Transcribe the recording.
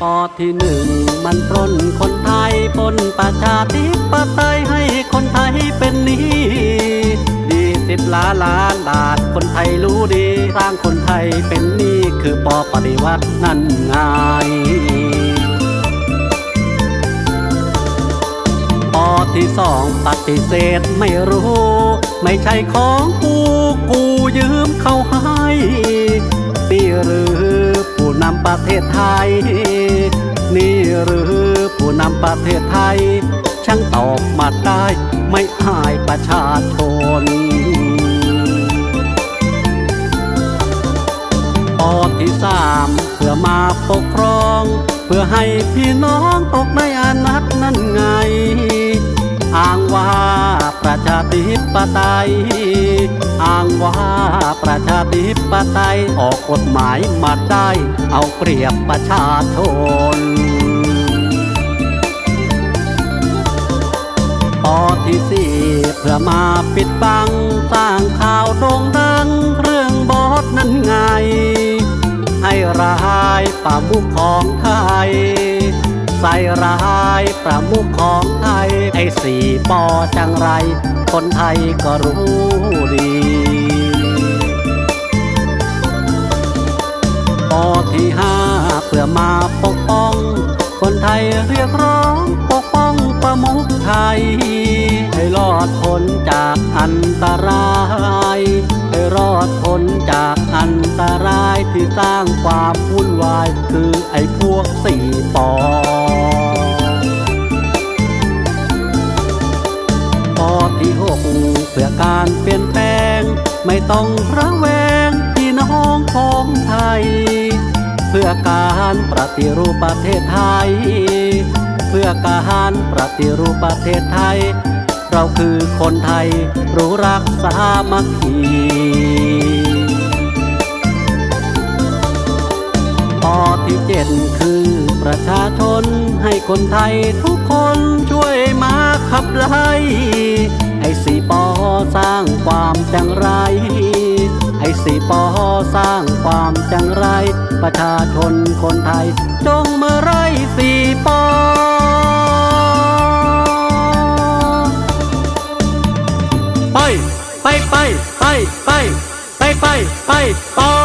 ปอที่หนึ่งมันปล้นคนไทยปล้นประชาธิปไตยให้คนไทยเป็นหนี้ยี่สิบล้านล้านบาทคนไทยรู้ดีสร้างคนไทยเป็นหนี้คือปอปฏิวัตินั่นไงปอที่สองปฏิเสธไม่รู้ ไม่ใช่ของกูกูยืมเขาให้นี่หรือ อผู้นำประเทศไทย นี่หรือผู้นำประเทศไทย ช่างตอบมาได้ไม่อายประชาชนปอที่สามเพื่อมาปกครอง เพื่อให้พี่น้องตกในอนัตนั่นไง อ้างว่าประชาธิปไตย อ้างว่าประชาธิป ปไตยออกกฎหมายมาได้ เอาเปรียบประชาชนปอที่สี่เพื่อมาปิดบัง สร้างข่าวโด่งดัง เรื่องบอสนั้นไง ให้ร้ายประมุขของไทย ใส่ร้ายประมุขของไทย ไอ้สี่ปอจังไร คนไทยก็รู้ ที่ห้าเพื่อมาปกป้อง คนไทยเรียกร้องปกป้องประมุขไทย ให้รอดพ้นจากอันตราย ให้รอดพ้นจากอันตรายที่สร้างความวุ่นวาย คือไอ้พวกสี่ปอปอที่หกเพื่อการเปลี่ยนแปลง ไม่ต้องระแวงพี่น้องของไทย พื่อการปฏิรูปประเทศไทย เพื่อการปฏิรูปประเทศไทย เราคือคนไทยรู้รักสามัคคีปอที่เจ็ดคือประชาชนให้คนไทยทุกคนช่วยมาขับไล่ไอ้สีปอสร้างความจังไร ไอ้สีปอ สร้างความจังไร ประชาชนคนไทย จงมาไร้สีปอไป ไปไปไปไปไปไปไปปอ